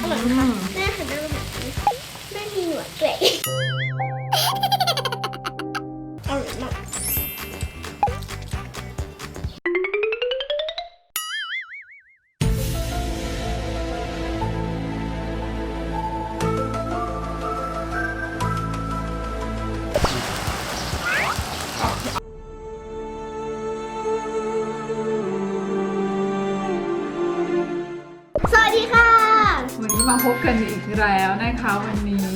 อร่อยไหมคะแม่หันหน้ามาหาฉันแม่มีหนวดด้วยอร่อยมาก มาพบกันอีกแล้วนะคะวันนี้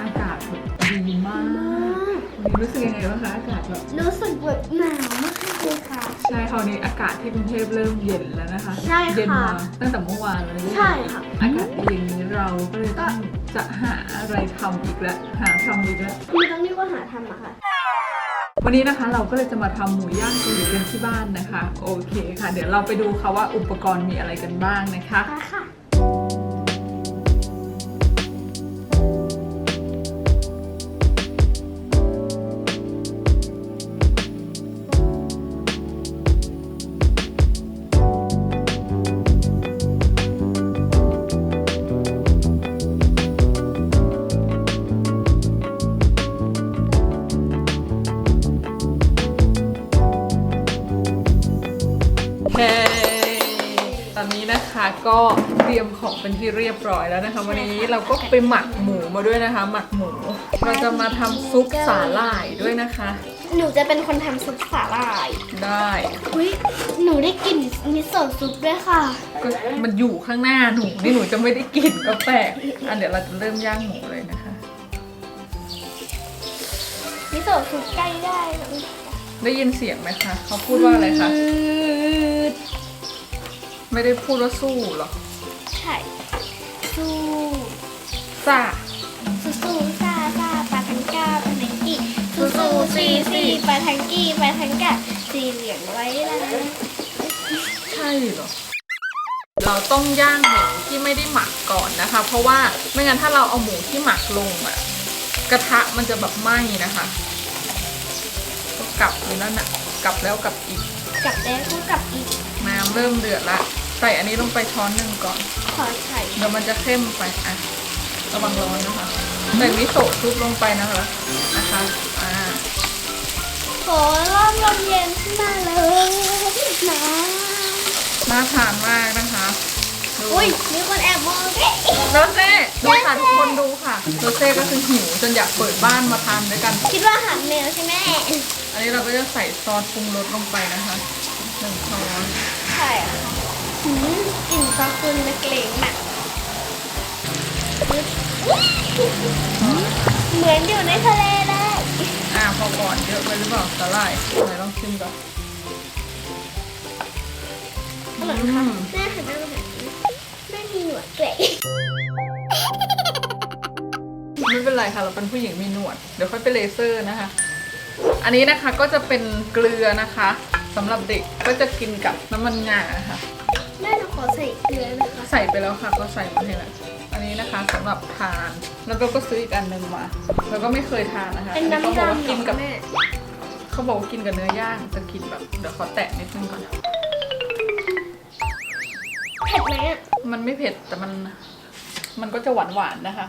อากาศแบบดีมากวันนี้รู้สึกยังไงบ้างคะอากาศแบบรู้สึกแบบหนาวมากเลยค่ะ ใช่คราวนี้อากาศที่กรุงเทพเริ่มเย็นแล้วนะคะ ใช่ค่ะ เย็นมาตั้งแต่เมื่อวานแล้วใช่ค่ะ อากาศดีอย่างนี้เราก็เลยต้องจะหาอะไรทำอีกแล้วหาทำอีกแล้วคุณต้องเรียกว่าหาทำอะค่ะ วันนี้นะคะเราก็เลยจะมาทำหมูย่างเกาหลีกันที่บ้านนะคะ โอเคค่ะ เดี๋ยวเราไปดูค่ะว่าอุปกรณ์มีอะไรกันบ้างนะคะ ค่ะ รียมของเป็นที่เรียบร้อยแล้วนะคะ วันนี้เราก็ไปหมักหมูมาด้วยนะคะ หมักหมู เราจะมาทำซุปสาหร่ายด้วยนะคะ หนูจะเป็นคนทำซุปสาหร่ายได้อุ้ยหนูได้กลิ่นมิโซะซุปด้วยค่ะ ก็มันอยู่ข้างหน้าหนูนี่หนูจะไม่ได้กินก็แปลกอันเดี๋ยวเราจะเริ่มย่างหมูเลยนะคะ มิโซะซุปใกล้ได้แล้วได้ยินเสียงไหมคะเขาพูดว่าอะไรคะ ไม่ได้พูดว่าสู้หรอ ใช่สู้ซ่าสู้สู้ซาซาปาทังกาปาทังกี้สู้สู้ซีซีปาทังกี้ปาทังกาสีเหลืองไว้แล้วใช่เหรอเราต้องย่างหมูที่ไม่ได้หมักก่อนนะคะ เพราะว่าไม่งั้นถ้าเราเอาหมูที่หมักลงอะกระทะมันจะแบบไหม้นะคะก็กลับอยู่นั่นน่ะกลับแล้วกลับอีก กลับแล้วก็กลับอีกน้ำเริ่มเดือดละ ใส่อันนี้ลงไปช้อนหนึ่งก่อน ขอใส่เดี๋ยวมันจะเข้มไปอะระวังร้อนนะคะใส่มิโซะซุปลงไปนะคะนะคะอ่าโหร่มลมเย็นขึ้นมาเลยนะน่าทานมากนะคะดูอุ้ยมีคนแอบมองด้วยโรเซ่ดูค่ะทุกคนดูค่ะโรเซ่ก็คือหิวจนอยากเปิดบ้านมาทานด้วยกัน คิดว่าอาหารแมวใช่ไหมอันนี้เราก็จะใส่ซอสปรุงรสลงไปนะคะหนึ่งช้อนใช่อะ หืมกลิ่นซอสคุณนักเลงมากเหมือนอยู่ในทะเลเลยอ่าพอก่อนเยอะไปหรือเปล่าสาหร่ายไหนลองชิมก่อนอร่อยไหมคะแม่หันหน้ามาหาฉันแม่มีหนวดด้วยไม่เป็นไรค่ะ เราเป็นผู้หญิงมีหนวด เดี๋ยวค่อยไปเลเซอร์นะคะ อันนี้นะคะก็จะเป็นเกลือนะคะสำหรับเด็กก็จะกินกับน้ำมันงาค่ะ แม่หนูขอใส่เกลือนะคะใส่ไปแล้วค่ะก็ใส่มาให้แล้วอันนี้นะคะสำหรับทานแล้วเราก็ซื้ออีกอันหนึ่งมาแล้วก็ไม่เคยทานนะคะเป็นเขาน้ำบอกว่าดำกินกับแม่เขาบอกว่ากินกับเนื้อย่างจะกินแบบเดี๋ยวขอแตะนิดนึงก่อน เผ็ดไหมอะมันไม่เผ็ดแต่มันมันก็จะหวานหวานๆนะคะ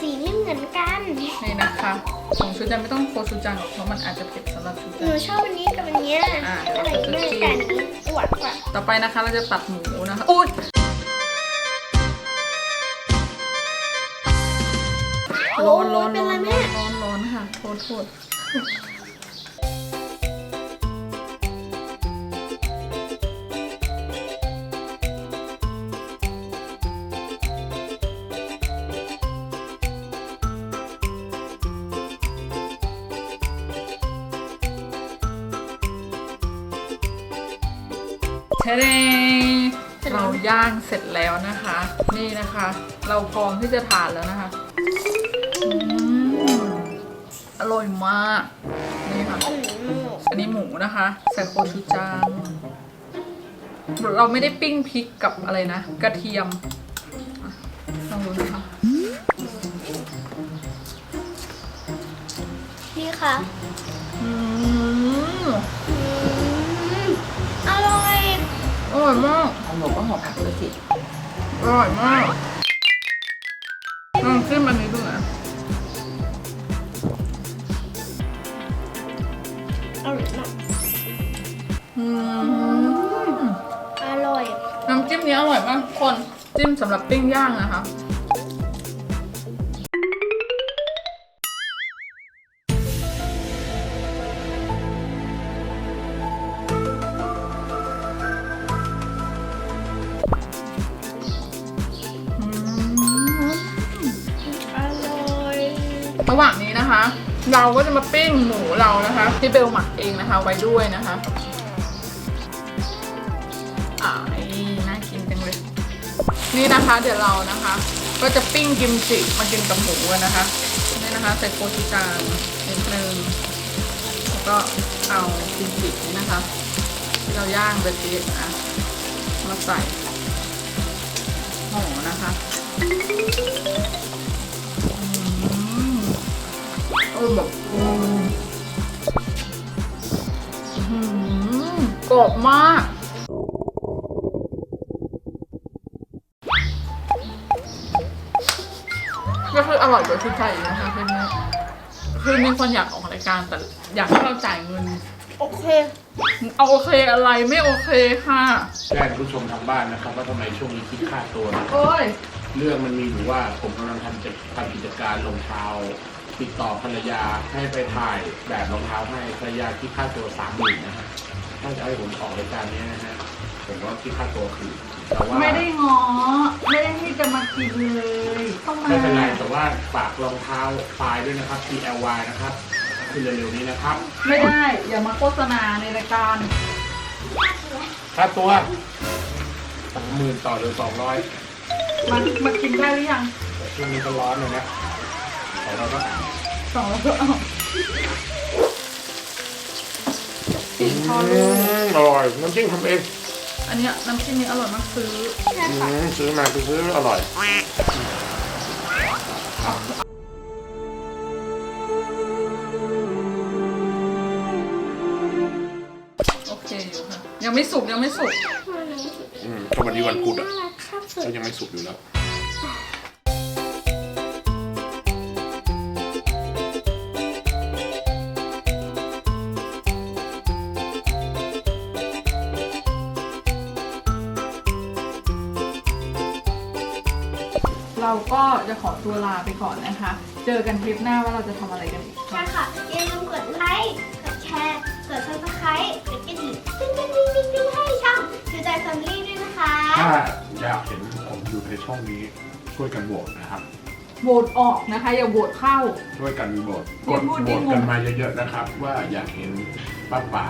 สีไม่เหมือนกัน นี่นะ คะของชูจังไม่ต้องโคชูจังหรอกเพราะมันอาจจะเผ็ดสำหรับชูหจันูชอบอันนี้กับอันเนี้ยอ่า อร่อยมากกันนี้หวานกว่าต่อไปนะคะเราจะตัดหมูนะคะอุ้ยร้อนร้อนเป็นร้อนแม่ร้อนร้อนค่ะโทษโทษ เทเดเราย่างเสร็จแล้วนะคะ นี่นะคะ เราพร้อมที่จะทานแล้วนะคะอืมอร่อยมาก นี่ค่ะอืมอันนี้หมูนะคะใส่โคชูจัง เราไม่ได้ปิ้งพริกกับอะไรนะ กระเทียมอะลองดูนะคะนี่ค่ะ ร่อยอร่อยมากของหนูก็ห่อผักด้วยสิออร่อยมากลองขึ้นมันนี้ดูนะอร่อยมากอืมอร่อย น้ำจิ้มนี้อร่อยมากทุกคนจิ้มสำหรับปิ้งย่างนะคะ เราก็จะมาปิ้งหมูเรานะคะ ที่เบลหมักเองนะคะ ไว้ด้วยนะคะอ่าน่ากินจังเลย นี่นะคะ เดี๋ยวเรานะคะ ก็จะปิ้งกิมจิมากินกับหมูกันนะคะนี่นะคะใส่โคชูจานนิดนึงแล้วก็เอากิมจินี่นะคะที่เราย่างไปทีนะมาใส่หมูนะคะ เออแบบอืมอื้อหือกรอบมาก ก็คืออร่อยกว่าที่ไทยนะคะคือนี้คือมีคนอยากออกรายการแต่อยากให้เราจ่ายเงิน โอเค เอาโอเคอะไรไม่โอเคค่ะแจ้งผู้ชมทางบ้านนะครับ ว่าทำไมช่วงนี้คิดค่าตัวนะโอ้ย เรื่องมันมีอยู่ว่าผมกำลังทำกิจทำกิจการรองเท้า ติดต่อภรรยาให้ไปถ่ายแบบรองเท้าให้ภรรยาคิดค่าตัวสามหมื่นนะฮะถ้าจะให้ผมออกรายการนี้นะฮะผมก็คิดค่าตัวคือแต่ว่าไม่ได้งอไม่ได้ที่จะมากินเลย ต้องมาไม่เป็นไรแต่ว่าฝากรองเท้าปลายด้วยนะครับ TLY นะครับคือเร็วๆนี้นะครับ ไม่ได้อย่ามาโฆษณาในรายการค่าตัวสามหมื่นต่อหรือสองร้อยมามากินได้หรือยังช่วงนี้ก็ร้อนเลยนะ ของเราก็สองแล้วก็เอากินพออืลูกมอร่อย น้ำจิ้มทำเองอันเนี้ยน้ำจิ้มนี้อร่อยมากซื้อใช่ค่ะอืมซื้อมาซื้ออร่อย โอเคอยู่ค่ะยังไม่สุกยังไม่สุก อืมก็วันนี้วันพุธอะน่ารักครับสุด ก็ยังไม่สุกอยู่แล้ว เราก็จะขอตัวลาไปก่อนนะคะ เจอกันคลิปหน้าว่าเราจะทำอะไรกันอีกใช่ค่ะอย่าลืมกดไลค์กดแชร์กดซับสไครต์กดกระดิ่งติ๊งติ๊งติ๊งติ๊งติ๊งให้ช่องคือใจแฟมิลี่ด้วยนะคะถ้าอยากเห็นผมอยู่ในช่องนี้ช่วยกันโหวตนะครับโหวตออกนะคะอย่าโหวตเข้า ช่วยกันโหวตอกย่าดพูดโหวดิตงงกันมาเยอะๆนะครับ ว่าอยากเห็นป้าป๋า